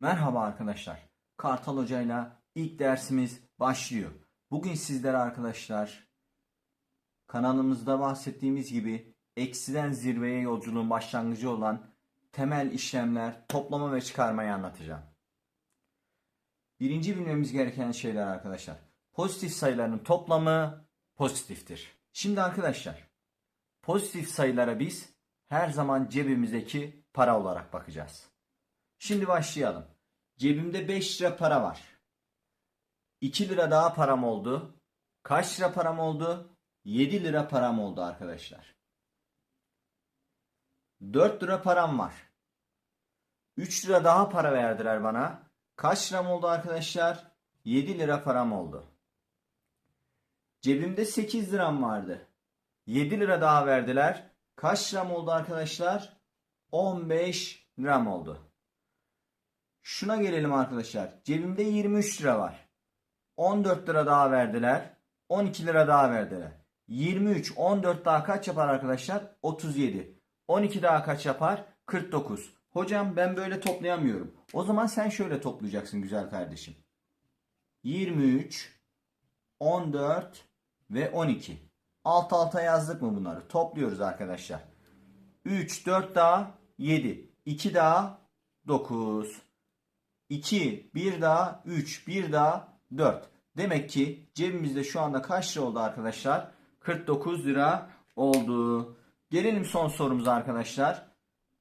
Merhaba arkadaşlar. Kartal Hoca'yla ilk dersimiz başlıyor. Bugün sizlere arkadaşlar kanalımızda bahsettiğimiz gibi eksiden zirveye yolculuğun başlangıcı olan temel işlemler, toplama ve çıkarmayı anlatacağım. Birinci bilmemiz gereken şeyler arkadaşlar. Pozitif sayıların toplamı pozitiftir. Şimdi arkadaşlar pozitif sayılara biz her zaman cebimizdeki para olarak bakacağız. Şimdi başlayalım. Cebimde 5 lira para var. 2 lira daha param oldu. Kaç lira param oldu? 7 lira param oldu arkadaşlar. 4 lira param var. 3 lira daha para verdiler bana. Kaç liram oldu arkadaşlar? 7 lira param oldu. Cebimde 8 liram vardı. 7 lira daha verdiler. Kaç liram oldu arkadaşlar? 15 liram oldu. Şuna gelelim arkadaşlar. Cebimde 23 lira var. 14 lira daha verdiler. 12 lira daha verdiler. 23, 14 daha kaç yapar arkadaşlar? 37. 12 daha kaç yapar? 49. Hocam ben böyle toplayamıyorum. O zaman sen şöyle toplayacaksın güzel kardeşim. 23, 14 ve 12. Alt alta yazdık mı bunları? Topluyoruz arkadaşlar. 3, 4 daha 7. 2 daha 9. 2, 1 daha 3, 1 daha 4. Demek ki cebimizde şu anda kaç lira oldu arkadaşlar? 49 lira oldu. Gelelim son sorumuza arkadaşlar.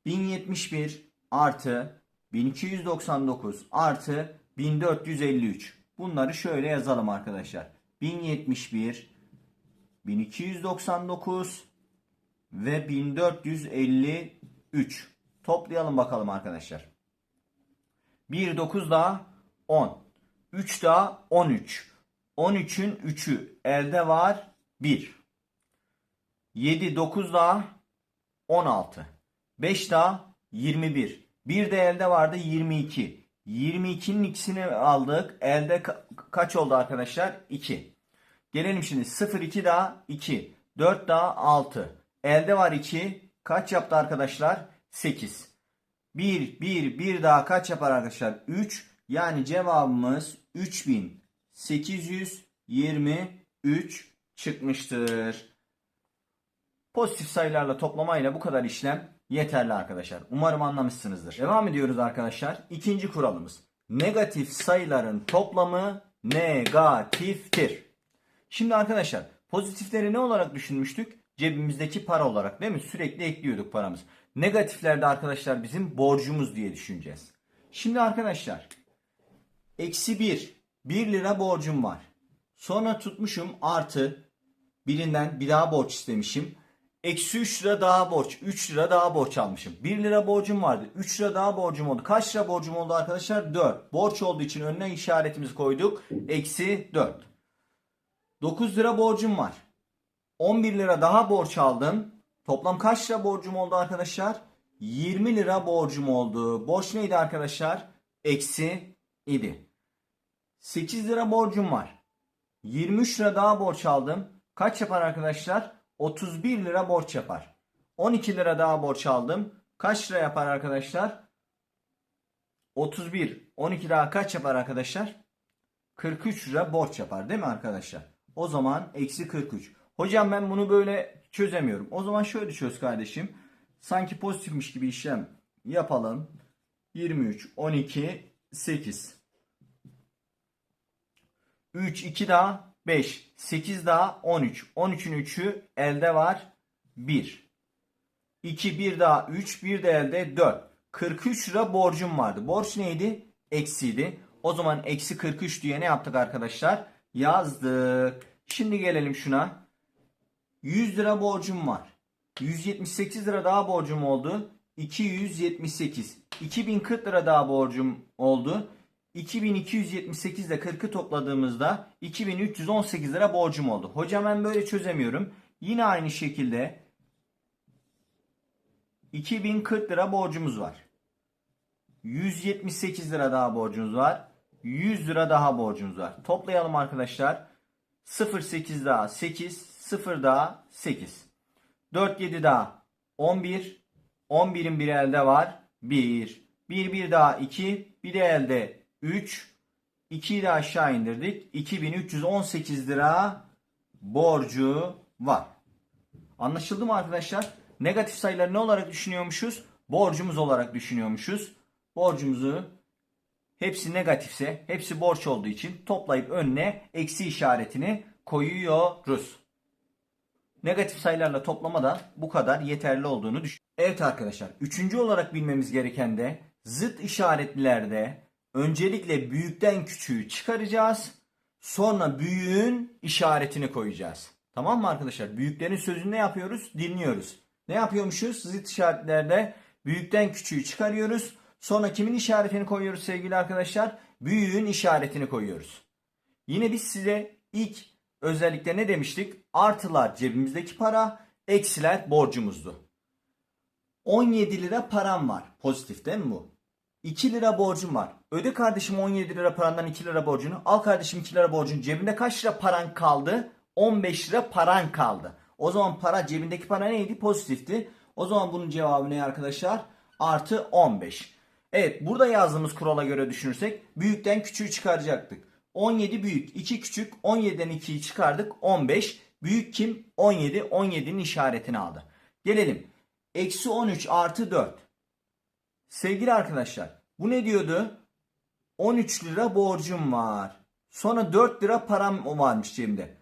1071 artı 1299 artı 1453. Bunları şöyle yazalım arkadaşlar. 1071 1299 ve 1453. Toplayalım bakalım arkadaşlar. 1 9 daha 10. 3 daha 13. 13'ün 3'ü elde var 1. 7 9 daha 16. 5 daha 21. Bir de elde vardı 22. 22'nin ikisini aldık. Elde ka- kaç oldu arkadaşlar? 2. Gelelim şimdi 0 2 daha 2. 4 daha 6. Elde var 2. Kaç yaptı arkadaşlar? 8. 1 1 1 daha kaç yapar arkadaşlar? 3. Yani cevabımız 3823 çıkmıştır. Pozitif sayılarla toplamayla bu kadar işlem yeterli arkadaşlar. Umarım anlamışsınızdır. Devam ediyoruz arkadaşlar. İkinci kuralımız. Negatif sayıların toplamı negatiftir. Şimdi arkadaşlar pozitifleri ne olarak düşünmüştük? Cebimizdeki para olarak değil mi? Sürekli ekliyorduk paramız. Negatiflerde arkadaşlar bizim borcumuz diye düşüneceğiz. Şimdi arkadaşlar eksi 1 1 lira borcum var. Sonra tutmuşum artı birinden bir daha borç istemişim. Eksi 3 lira daha borç. 3 lira daha borç almışım. 1 lira borcum vardı. 3 lira daha borcum oldu. Kaç lira borcum oldu arkadaşlar? 4. Borç olduğu için önüne işaretimizi koyduk. Eksi 4. 9 lira borcum var. 11 lira daha borç aldım. Toplam kaç lira borcum oldu arkadaşlar? 20 lira borcum oldu. Borç neydi arkadaşlar? Eksi idi. 8 lira borcum var. 23 lira daha borç aldım. Kaç yapar arkadaşlar? 31 lira borç yapar. 12 lira daha borç aldım. Kaç lira yapar arkadaşlar? 31. 12 daha kaç yapar arkadaşlar? 43 lira borç yapar değil mi arkadaşlar? O zaman eksi 43. Hocam ben bunu böyle çözemiyorum. O zaman şöyle çöz kardeşim. Sanki pozitifmiş gibi işlem yapalım. 23, 12, 8. 3, 2 daha 5, 8 daha 13. 13'ün 3'ü elde var 1. 2, 1 daha 3, 1 de elde 4. 43 lira borcum vardı. Borç neydi? Eksiydi. O zaman eksi 43 diye ne yaptık arkadaşlar? Yazdık. Şimdi gelelim şuna. 100 lira borcum var. 178 lira daha borcum oldu. 278. 2040 lira daha borcum oldu. 2278 ile 40'ı topladığımızda 2318 lira borcum oldu. Hocam ben böyle çözemiyorum. Yine aynı şekilde 2040 lira borcumuz var. 178 lira daha borcumuz var. 100 lira daha borcumuz var. Toplayalım arkadaşlar. 0 8 daha 8, 0 daha 8. 4 7 daha 11. 11'in bir elde var. 1. 1 1 daha 2. Bir de elde 3. 2'yi de aşağı indirdik. 2318 lira borcu var. Anlaşıldı mı arkadaşlar? Negatif sayıları ne olarak düşünüyormuşuz? Borcumuz olarak düşünüyormuşuz. Borcumuzu hepsi negatifse, hepsi borç olduğu için toplayıp önüne eksi işaretini koyuyoruz. Negatif sayılarla toplama da bu kadar yeterli olduğunu düşün. Evet arkadaşlar, üçüncü olarak bilmemiz gereken de zıt işaretlerde öncelikle büyükten küçüğü çıkaracağız. Sonra büyüğün işaretini koyacağız. Tamam mı arkadaşlar? Büyüklerin sözünü ne yapıyoruz? Dinliyoruz. Ne yapıyormuşuz? Zıt işaretlerde büyükten küçüğü çıkarıyoruz. Sonra kimin işaretini koyuyoruz sevgili arkadaşlar? Büyüğün işaretini koyuyoruz. Yine biz size ilk özellikle ne demiştik? Artılar cebimizdeki para, eksiler borcumuzdu. 17 lira param var. Pozitif değil mi bu? 2 lira borcum var. Öde kardeşim 17 lira parandan 2 lira borcunu. Al kardeşim 2 lira borcunu. Cebinde kaç lira paran kaldı? 15 lira paran kaldı. O zaman para cebindeki para neydi? Pozitifti. O zaman bunun cevabı ne arkadaşlar? Artı 15. Evet burada yazdığımız kurala göre düşünürsek büyükten küçüğü çıkaracaktık. 17 büyük, 2 küçük, 17'den 2'yi çıkardık 15. Büyük kim? 17, 17'nin işaretini aldı. Gelelim. Eksi 13 artı 4. Sevgili arkadaşlar bu ne diyordu? 13 lira borcum var. Sonra 4 lira param varmış cebimde.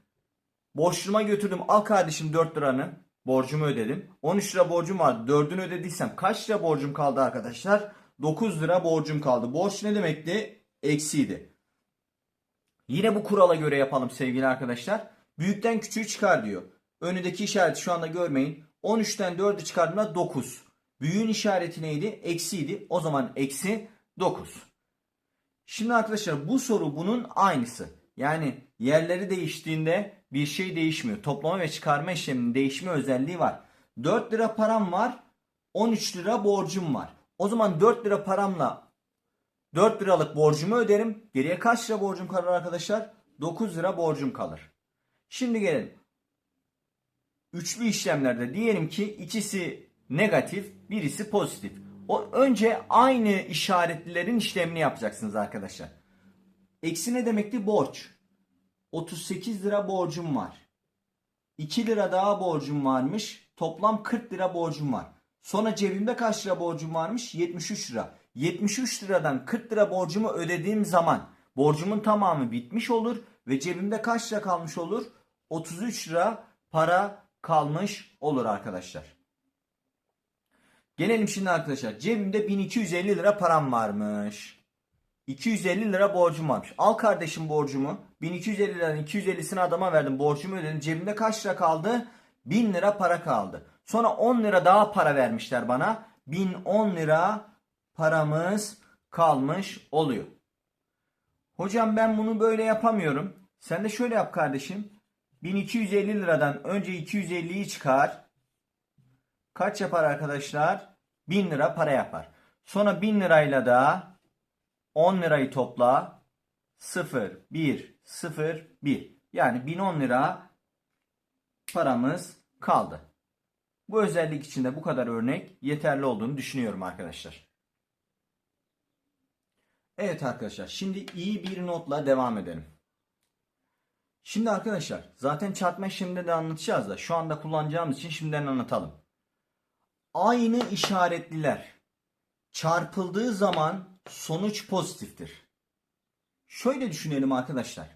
Borçluma götürdüm al kardeşim 4 liranı. Borcumu ödedim. 13 lira borcum vardı. 4'ünü ödediysem kaç lira borcum kaldı arkadaşlar? 9 lira borcum kaldı. Borç ne demekti? Eksiydi. Yine bu kurala göre yapalım sevgili arkadaşlar. Büyükten küçüğü çıkar diyor. Önündeki işareti şu anda görmeyin. 13'ten 4'ü çıkardığımda 9. Büyüğün işareti neydi? Eksiydi. O zaman eksi 9. Şimdi arkadaşlar bu soru bunun aynısı. Yani yerleri değiştiğinde bir şey değişmiyor. Toplama ve çıkarma işleminin değişme özelliği var. 4 lira param var. 13 lira borcum var. O zaman 4 lira paramla 4 liralık borcumu öderim. Geriye kaç lira borcum kalır arkadaşlar? 9 lira borcum kalır. Şimdi gelelim. Üçlü işlemlerde diyelim ki ikisi negatif, birisi pozitif. O önce aynı işaretlilerin işlemini yapacaksınız arkadaşlar. Eksi ne demekti? Borç. 38 lira borcum var. 2 lira daha borcum varmış. Toplam 40 lira borcum var. Sonra cebimde kaç lira borcum varmış? 73 lira. 73 liradan 40 lira borcumu ödediğim zaman borcumun tamamı bitmiş olur ve cebimde kaç lira kalmış olur? 33 lira para kalmış olur arkadaşlar. Gelelim şimdi arkadaşlar. Cebimde 1250 lira param varmış. 250 lira borcum varmış. Al kardeşim borcumu. 1250 liradan 250'sini adama verdim. Borcumu ödedim. Cebimde kaç lira kaldı? 1000 lira para kaldı. Sonra 10 lira daha para vermişler bana. 1010 lira paramız kalmış oluyor. Hocam ben bunu böyle yapamıyorum. Sen de şöyle yap kardeşim. 1250 liradan önce 250'yi çıkar. Kaç yapar arkadaşlar? 1000 lira para yapar. Sonra 1000 lirayla da 10 lirayı topla. 0, 1, 0, 1. Yani 1010 lira paramız kaldı. Bu özellik için de bu kadar örnek yeterli olduğunu düşünüyorum arkadaşlar. Evet arkadaşlar şimdi iyi bir notla devam edelim. Şimdi arkadaşlar zaten çarpma işleminde de anlatacağız da şu anda kullanacağımız için şimdiden anlatalım. Aynı işaretliler çarpıldığı zaman sonuç pozitiftir. Şöyle düşünelim arkadaşlar.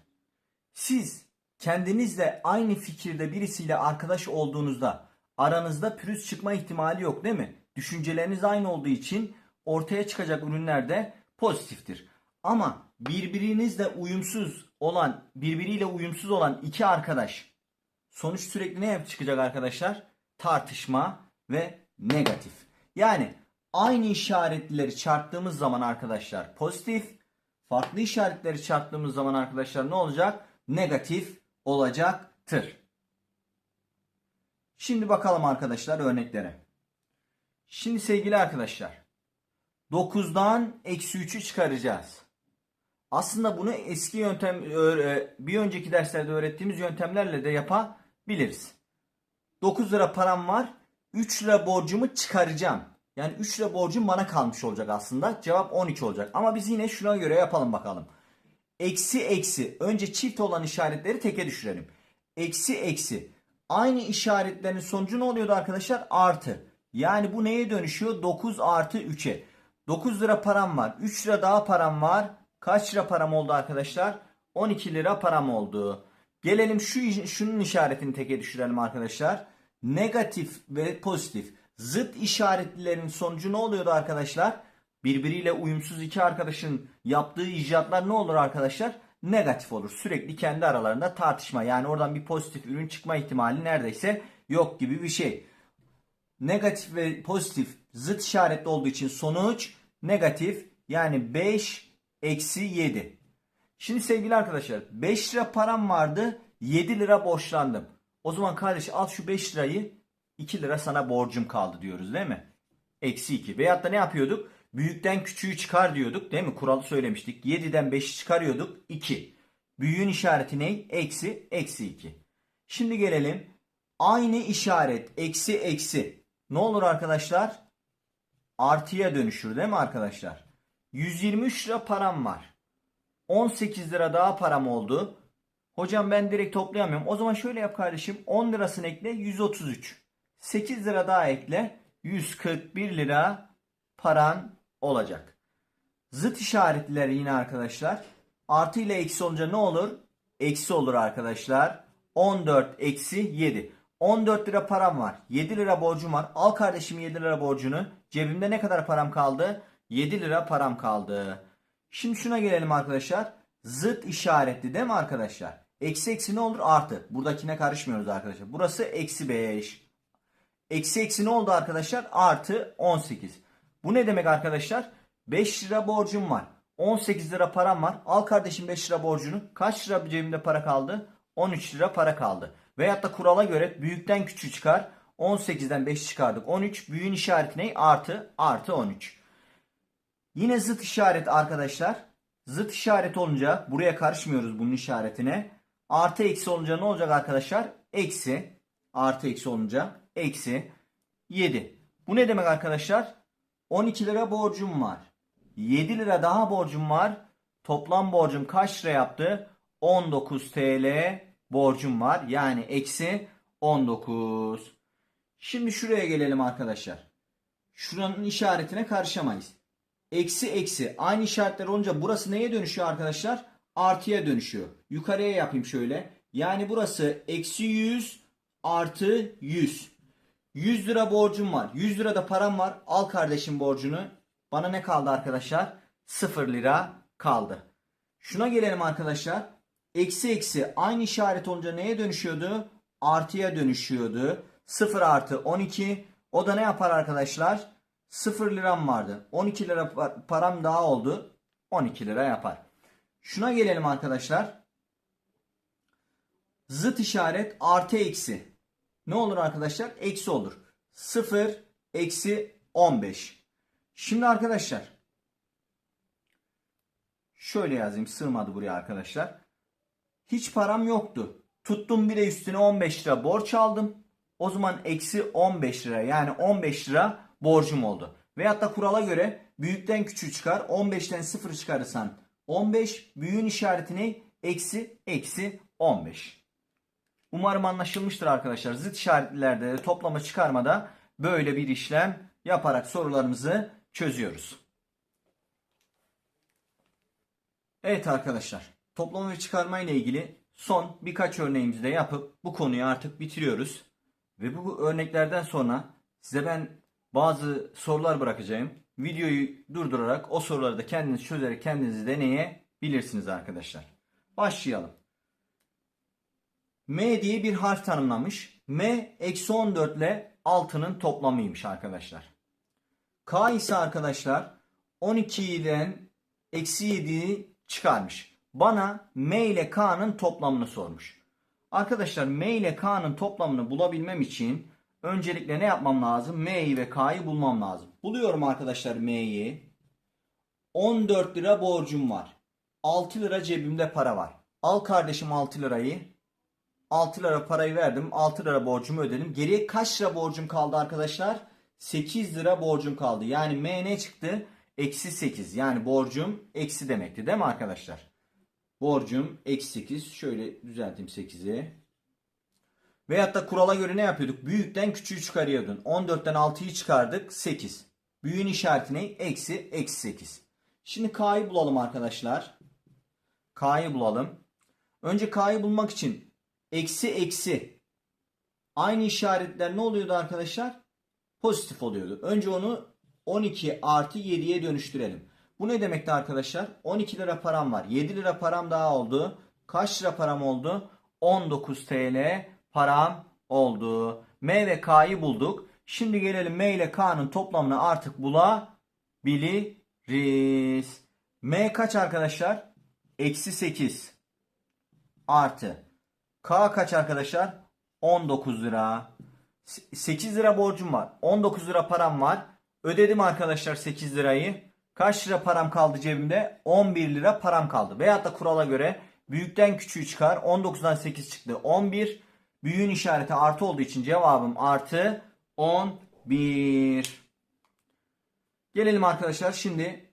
Siz kendinizle aynı fikirde birisiyle arkadaş olduğunuzda aranızda pürüz çıkma ihtimali yok değil mi? Düşünceleriniz aynı olduğu için ortaya çıkacak ürünler de pozitiftir. Ama birbirinizle uyumsuz olan, birbiriyle uyumsuz olan iki arkadaş sonuç sürekli ne çıkacak arkadaşlar? Tartışma ve negatif. Yani aynı işaretleri çarptığımız zaman arkadaşlar pozitif, farklı işaretleri çarptığımız zaman arkadaşlar ne olacak? Negatif olacaktır. Şimdi bakalım arkadaşlar örneklere. Şimdi sevgili arkadaşlar 9'dan eksi 3'ü çıkaracağız. Aslında bunu eski yöntem bir önceki derslerde öğrettiğimiz yöntemlerle de yapabiliriz. 9 lira param var. 3 lira borcumu çıkaracağım. Yani 3 lira borcum bana kalmış olacak aslında. Cevap 12 olacak. Ama biz yine şuna göre yapalım bakalım. Eksi eksi. Önce çift olan işaretleri teke düşürelim. Eksi eksi. Aynı işaretlerin sonucu ne oluyordu arkadaşlar? Artı. Yani bu neye dönüşüyor? 9 artı 3'e. 9 lira param var. 3 lira daha param var. Kaç lira param oldu arkadaşlar? 12 lira param oldu. Gelelim şu şunun işaretini teke düşürelim arkadaşlar. Negatif ve pozitif. Zıt işaretlilerin sonucu ne oluyordu arkadaşlar? Birbiriyle uyumsuz iki arkadaşın yaptığı icraatlar ne olur arkadaşlar? Negatif olur. Sürekli kendi aralarında tartışma. Yani oradan bir pozitif ürün çıkma ihtimali neredeyse yok gibi bir şey. Negatif ve pozitif zıt işaretli olduğu için sonuç negatif. Yani 5 eksi 7. Şimdi sevgili arkadaşlar 5 lira param vardı 7 lira borçlandım. O zaman kardeş al şu 5 lirayı 2 lira sana borcum kaldı diyoruz değil mi? Eksi 2. Veyahut da ne yapıyorduk? Büyükten küçüğü çıkar diyorduk değil mi? Kuralı söylemiştik. 7'den 5'i çıkarıyorduk 2. Büyüğün işareti ne? Eksi, eksi 2. Şimdi gelelim. Aynı işaret eksi eksi. Ne olur arkadaşlar? Artıya dönüşür değil mi arkadaşlar? 123 lira param var. 18 lira daha param oldu. Hocam ben direkt toplayamıyorum. O zaman şöyle yap kardeşim. 10 lirasını ekle 133. 8 lira daha ekle 141 lira paran olacak. Zıt işaretleri yine arkadaşlar. Artı ile eksi olunca ne olur? Eksi olur arkadaşlar. 14 eksi 7. 14 lira param var. 7 lira borcum var. Al kardeşim 7 lira borcunu. Cebimde ne kadar param kaldı? 7 lira param kaldı. Şimdi şuna gelelim arkadaşlar. Zıt işaretli değil mi arkadaşlar? Eksi eksi ne olur? Artı. Buradakine karışmıyoruz arkadaşlar. Burası eksi 5. Eksi eksi ne oldu arkadaşlar? Artı 18. Bu ne demek arkadaşlar? 5 lira borcum var. 18 lira param var. Al kardeşim 5 lira borcunu. Kaç lira cebimde para kaldı? 13 lira para kaldı. Veyahut da kurala göre büyükten küçüğü çıkar. 18'den 5 çıkardık. 13. Büyüğün işareti ne? Artı. Artı 13. Yine zıt işaret arkadaşlar. Zıt işaret olunca buraya karışmıyoruz bunun işaretine. Artı eksi olunca ne olacak arkadaşlar? Eksi. Artı eksi olunca eksi 7. Bu ne demek arkadaşlar? 12 lira borcum var. 7 lira daha borcum var. Toplam borcum kaç lira yaptı? 19 TL borcum var. Yani eksi 19. Şimdi şuraya gelelim arkadaşlar. Şuranın işaretine karışamayız. Eksi eksi aynı işaretler olunca burası neye dönüşüyor arkadaşlar? Artıya dönüşüyor. Yukarıya yapayım şöyle. Yani burası eksi 100 artı 100. 100 lira borcum var. 100 lira da param var. Al kardeşim borcunu. Bana ne kaldı arkadaşlar? 0 lira kaldı. Şuna gelelim arkadaşlar. Eksi eksi aynı işaret olunca neye dönüşüyordu? Artıya dönüşüyordu. 0 artı 12. O da ne yapar arkadaşlar? 0 liram vardı. 12 lira param daha oldu. 12 lira yapar. Şuna gelelim arkadaşlar. Zıt işaret artı eksi. Ne olur arkadaşlar? Eksi olur. 0 eksi 15. Şimdi arkadaşlar. Şöyle yazayım. Sığmadı buraya arkadaşlar. Hiç param yoktu. Tuttum bir de üstüne 15 lira borç aldım. O zaman eksi 15 lira yani 15 lira borcum oldu. Veyahut da kurala göre büyükten küçüğü çıkar. 15'ten 0 çıkarırsan 15. Büyüğün işareti ne? Eksi eksi 15. Umarım anlaşılmıştır arkadaşlar. Zıt işaretlerde de toplama çıkarmada böyle bir işlem yaparak sorularımızı çözüyoruz. Evet arkadaşlar. Toplama ve çıkarma ile ilgili son birkaç örneğimizi de yapıp bu konuyu artık bitiriyoruz. Ve bu örneklerden sonra size ben bazı sorular bırakacağım. Videoyu durdurarak o soruları da kendiniz çözerek kendinizi deneyebilirsiniz arkadaşlar. Başlayalım. M diye bir harf tanımlamış. M eksi 14 ile 6'nın toplamıymış arkadaşlar. K ise arkadaşlar 12'den eksi 7'yi çıkarmış. Bana M ile K'nın toplamını sormuş. Arkadaşlar M ile K'nın toplamını bulabilmem için öncelikle ne yapmam lazım? M'yi ve K'yı bulmam lazım. Buluyorum arkadaşlar M'yi. 14 lira borcum var. 6 lira cebimde para var. Al kardeşim 6 lirayı. 6 lira parayı verdim. 6 lira borcumu ödedim. Geriye kaç lira borcum kaldı arkadaşlar? 8 lira borcum kaldı. Yani M ne çıktı? Eksi 8. Yani borcum eksi demekti değil mi arkadaşlar? Borcum eksi 8. Şöyle düzelteyim 8'i. Veyahut da kurala göre ne yapıyorduk? Büyükten küçüğü çıkarıyordun. 14'ten 6'yı çıkardık. 8. Büyüğün işareti ne? Eksi. Eksi 8. Şimdi K'yı bulalım arkadaşlar. K'yı bulalım. Önce K'yı bulmak için eksi eksi aynı işaretler ne oluyordu arkadaşlar? Pozitif oluyordu. Önce onu 12 artı 7'ye dönüştürelim. Bu ne demekti arkadaşlar? 12 lira param var. 7 lira param daha oldu. Kaç lira param oldu? 19 TL param oldu. M ve K'yı bulduk. Şimdi gelelim M ile K'nın toplamını artık bulabiliriz. M kaç arkadaşlar? Eksi 8 artı. K kaç arkadaşlar? 19 lira. 8 lira borcum var. 19 lira param var. Ödedim arkadaşlar 8 lirayı. Kaç lira param kaldı cebimde? 11 lira param kaldı. Veyahut da kurala göre büyükten küçüğü çıkar. 19'dan 8 çıktı. 11. Büyüğün işareti artı olduğu için cevabım artı 11. Gelelim arkadaşlar şimdi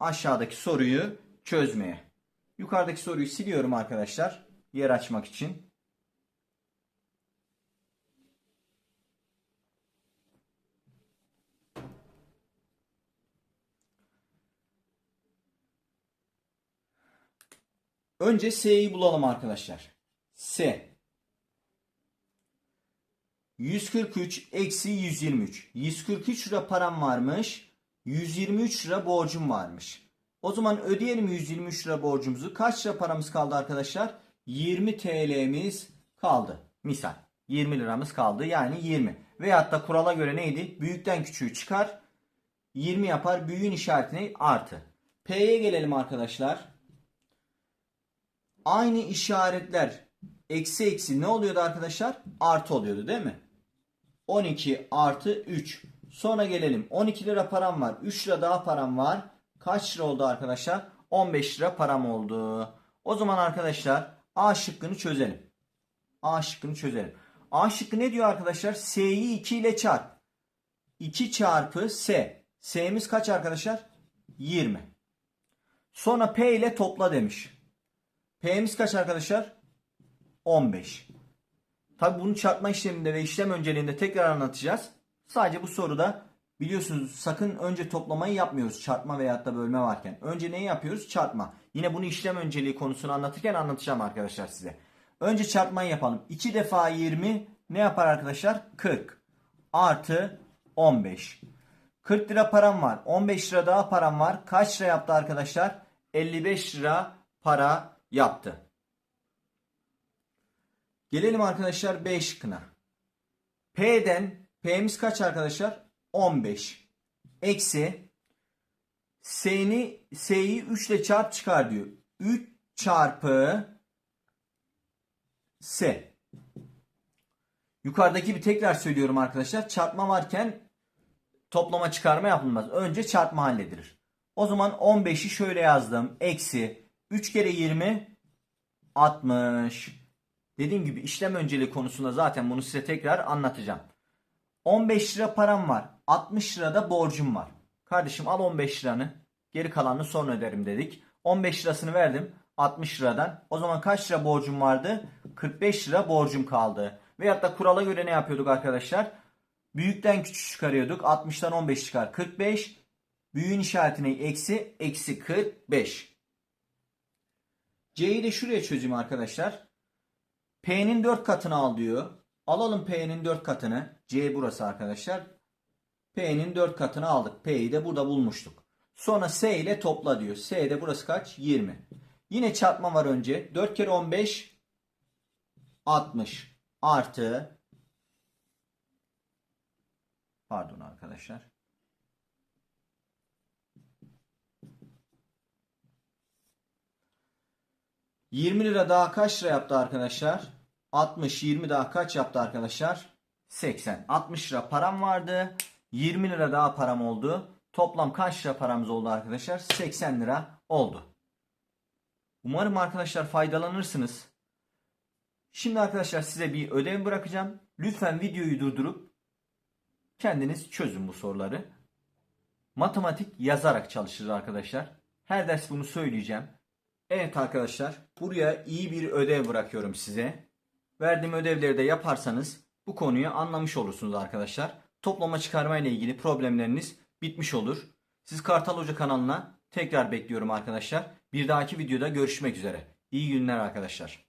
aşağıdaki soruyu çözmeye. Yukarıdaki soruyu siliyorum arkadaşlar. Yer açmak için. Önce S'yi bulalım arkadaşlar. S. 143 eksi 123. 143 lira param varmış. 123 lira borcum varmış. O zaman ödeyelim 123 lira borcumuzu. Kaç lira paramız kaldı arkadaşlar? 20 TL'miz kaldı. Misal 20 liramız kaldı. Yani 20. Veyahut da kurala göre neydi? Büyükten küçüğü çıkar. 20 yapar. Büyüğün işaretini artı. P'ye gelelim arkadaşlar. Aynı işaretler eksi eksi ne oluyordu arkadaşlar? Artı oluyordu değil mi? 12 artı 3. Sonra gelelim. 12 lira param var. 3 lira daha param var. Kaç lira oldu arkadaşlar? 15 lira param oldu. O zaman arkadaşlar A şıkkını çözelim. A şıkkını çözelim. A şıkkı ne diyor arkadaşlar? S'yi 2 ile çarp. 2 çarpı S. S'miz kaç arkadaşlar? 20. Sonra P ile topla demiş. P'miz kaç arkadaşlar? 15. Tabi bunu çarpma işleminde ve işlem önceliğinde tekrar anlatacağız. Sadece bu soruda biliyorsunuz sakın önce toplamayı yapmıyoruz çarpma veyahut da bölme varken. Önce neyi yapıyoruz? Çarpma. Yine bunu işlem önceliği konusunu anlatırken anlatacağım arkadaşlar size. Önce çarpmayı yapalım. 2 defa 20 ne yapar arkadaşlar? 40 artı 15. 40 lira param var. 15 lira daha param var. Kaç lira yaptı arkadaşlar? 55 lira para yaptı. Gelelim arkadaşlar B şıkkına. P'den P'miz kaç arkadaşlar? 15. Eksi S'ni S'yi 3 ile çarp çıkar diyor. 3 çarpı S. Yukarıdaki bir tekrar söylüyorum arkadaşlar. Çarpma varken toplama çıkarma yapılmaz. Önce çarpma halledilir. O zaman 15'i şöyle yazdım. Eksi 3 kere 20 60. Dediğim gibi işlem önceliği konusunda zaten bunu size tekrar anlatacağım. 15 lira param var. 60 lira da borcum var. Kardeşim al 15 liranı. Geri kalanını sonra öderim dedik. 15 lirasını verdim 60 liradan. O zaman kaç lira borcum vardı? 45 lira borcum kaldı. Veyahut da kurala göre ne yapıyorduk arkadaşlar? Büyükten küçük çıkarıyorduk. 60'tan 15 çıkar. 45. Büyüğün işaretine eksi. Eksi 45. C'yi de şuraya çözeyim arkadaşlar. P'nin 4 katını al diyor. Alalım P'nin 4 katını. C burası arkadaşlar. P'nin 4 katını aldık. P'yi de burada bulmuştuk. Sonra S ile topla diyor. S de burası kaç? 20. Yine çarpma var önce. 4 kere 15 60 artı pardon arkadaşlar. Yirmi lira daha kaç lira yaptı arkadaşlar? 60 20 daha kaç yaptı arkadaşlar? 80. 60 lira param vardı. 20 lira daha param oldu. Toplam kaç lira paramız oldu arkadaşlar? 80 lira oldu. Umarım arkadaşlar faydalanırsınız. Şimdi arkadaşlar size bir ödev bırakacağım. Lütfen videoyu durdurup Kendiniz çözün bu soruları. Matematik yazarak çalışırız arkadaşlar. Her ders bunu söyleyeceğim. Evet arkadaşlar, buraya iyi bir ödev bırakıyorum size. Verdiğim ödevleri de yaparsanız bu konuyu anlamış olursunuz arkadaşlar. Toplama çıkarma ile ilgili problemleriniz bitmiş olur. Siz Kartal Hoca kanalına tekrar bekliyorum arkadaşlar. Bir dahaki videoda görüşmek üzere. İyi günler arkadaşlar.